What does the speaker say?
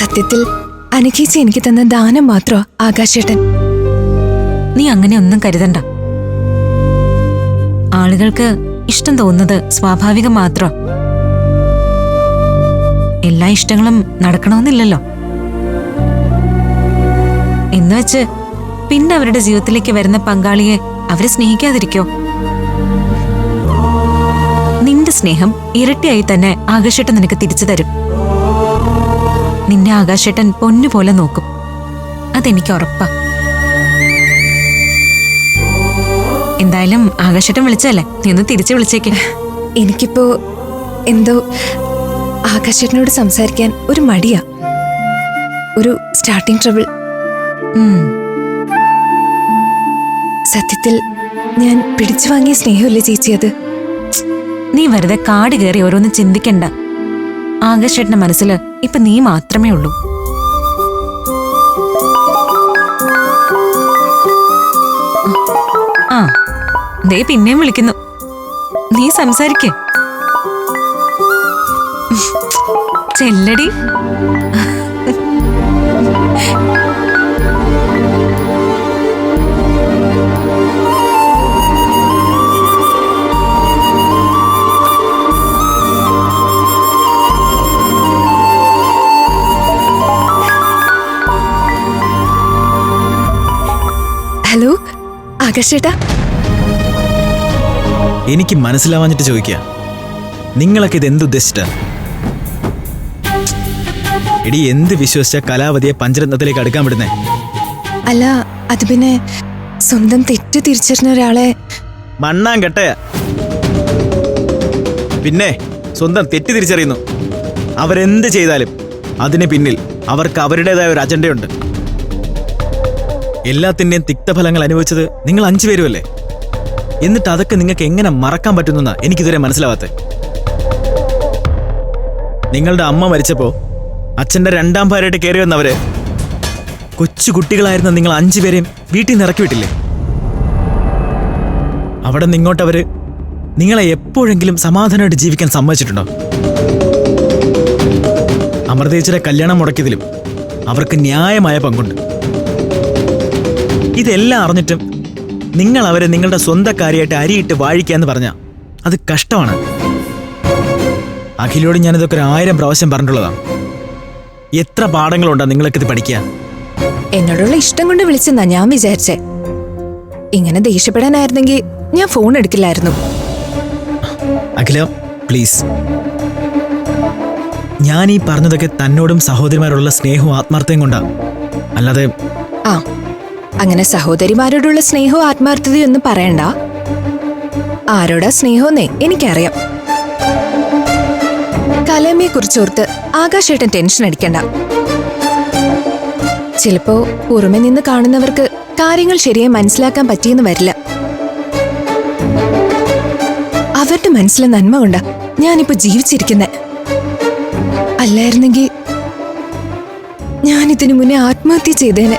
സത്യത്തിൽ അനുഖേച്ചി എനിക്ക് തന്ന ദാനം മാത്രോ ആകാശേട്ടൻ? നീ അങ്ങനെ ഒന്നും കരുതണ്ട. ആളുകൾക്ക് ഇഷ്ടം തോന്നുന്നത് സ്വാഭാവികം മാത്രം. എല്ലാ ഇഷ്ടങ്ങളും നടക്കണമെന്നില്ലല്ലോ. എന്ന് വെച്ച് പിന്നെ അവരുടെ ജീവിതത്തിലേക്ക് വരുന്ന പങ്കാളിയെ അവരെ സ്നേഹിക്കാതിരിക്കോ? നിന്റെ സ്നേഹം ഇരട്ടിയായി തന്നെ ആകാശേട്ടൻ നിനക്ക് തിരിച്ചു തരും. നിന്നെ ആകാശേട്ടൻ പൊന്നുപോലെ നോക്കും. അതെനിക്ക് ഉറപ്പാ. എന്തായാലും ആകാശേട്ടൻ വിളിച്ചല്ലേ നീ ഒന്ന് തിരിച്ചു വിളിച്ചേക്ക്. എനിക്കിപ്പോ എന്തോ ആകാശേട്ടനോട് സംസാരിക്കാൻ ഒരു മടിയാ. ഒരു സ്റ്റാർട്ടിംഗ് ട്രബിൾ സത്യത്തിൽ ഞാൻ പിടിച്ചു വാങ്ങിയ സ്നേഹമല്ലേ ചേച്ചി അത്? നീ വെറുതെ കാട് കയറി ഓരോന്ന് ചിന്തിക്കണ്ട. ആകാശേട്ടന്റെ മനസ്സിൽ ഇപ്പൊ നീ മാത്രമേ ഉള്ളൂ. ആ ദേ പിന്നെയും വിളിക്കുന്നു. നീ സംസാരിക്കേ. ചെല്ലടി. ആകാശേട്ടാ എനിക്ക് മനസ്സിലാവാഞ്ഞിട്ട് ചോദിക്കുക നിങ്ങളൊക്കെ ഇത് എന്തുദ്ദേശിച്ചിട്ടാ? എടി എന്ത് വിശ്വസിച്ച കലാവതിയെ പഞ്ചരത്നത്തിലേക്ക് അടുക്കാൻ വിടുന്നേ? അല്ല അത് പിന്നെ സ്വന്തം തെറ്റ് തിരിച്ചറിഞ്ഞ ഒരാളെ മണ്ണാൻ കെട്ടയ. പിന്നെ സ്വന്തം തെറ്റ് തിരിച്ചറിയുന്നു. അവരെന്ത് ചെയ്താലും അതിന് പിന്നിൽ അവർക്ക് അവരുടേതായ ഒരു അജണ്ടയുണ്ട്. എല്ലാത്തിന്റെയും തിക്തഫലങ്ങൾ അനുഭവിച്ചത് നിങ്ങൾ അഞ്ചു പേരുമല്ലേ? എന്നിട്ട് അതൊക്കെ നിങ്ങൾക്ക് എങ്ങനെ മറക്കാൻ പറ്റുന്ന എനിക്കിതുവരെ മനസ്സിലാവാത്ത. നിങ്ങളുടെ അമ്മ മരിച്ചപ്പോ അച്ഛന്റെ രണ്ടാം ഭാര്യയായിട്ട് കയറി വന്നവര് കൊച്ചു കുട്ടികളായിരുന്ന നിങ്ങൾ അഞ്ചുപേരെയും വീട്ടിൽ നിന്ന് ഇറക്കി വിട്ടില്ലേ? അവിടെ നിങ്ങോട്ടവര് നിങ്ങളെ എപ്പോഴെങ്കിലും സമാധാനമായിട്ട് ജീവിക്കാൻ സമ്മതിച്ചിട്ടുണ്ടോ? അമൃതേച്ചിയുടെ കല്യാണം മുടക്കിയതിലും അവർക്ക് ന്യായമായ പങ്കുണ്ട്. ഇതെല്ലാം അറിഞ്ഞിട്ടും നിങ്ങൾ അവരെ നിങ്ങളുടെ സ്വന്തക്കാരിയായിട്ട് അരിയിട്ട് വാഴിക്കാന്ന് പറഞ്ഞ അത് കഷ്ടമാണ്. അഖിലോട് ഞാനിതൊക്കെ ഒരു ആയിരം പ്രാവശ്യം പറഞ്ഞിട്ടുള്ളതാണ് എത്ര പാഠങ്ങളുണ്ടാ നിങ്ങളൊക്കെ ഇത് പഠിക്കുക എന്നോടുള്ള ഇഷ്ടം കൊണ്ട് വിളിച്ചെന്നാ ഞാൻ വിചാരിച്ചേ. ഇങ്ങനെ ദേഷ്യപ്പെടാനായിരുന്നെങ്കിൽ ഞാൻ ഫോൺ എടുക്കില്ലായിരുന്നു. അഖില പ്ലീസ് ഞാൻ ഈ പറഞ്ഞതൊക്കെ തന്നോടും സഹോദരിമാരോടുള്ള സ്നേഹവും ആത്മാർത്ഥയും കൊണ്ടാ. അല്ലാതെ ആ. അങ്ങനെ സഹോദരിമാരോടുള്ള സ്നേഹവും ആത്മാർത്ഥതയും ഒന്നും പറയണ്ട. ആരോടാ സ്നേഹമെന്നേ എനിക്കറിയാം. കലമയെ കുറിച്ചോർത്ത് ആകാശേട്ടൻ ടെൻഷൻ അടിക്കണ്ട. ചിലപ്പോ പുറമെ നിന്ന് കാണുന്നവർക്ക് കാര്യങ്ങൾ ശരിയായി മനസ്സിലാക്കാൻ പറ്റിയെന്ന് വരില്ല. അവരുടെ മനസ്സിലെ നന്മ കൊണ്ടാ ഞാനിപ്പോ ജീവിച്ചിരിക്കുന്നെ. അല്ലായിരുന്നെങ്കിൽ ഞാൻ ഇതിനു മുന്നേ ആത്മഹത്യ ചെയ്തേനെ.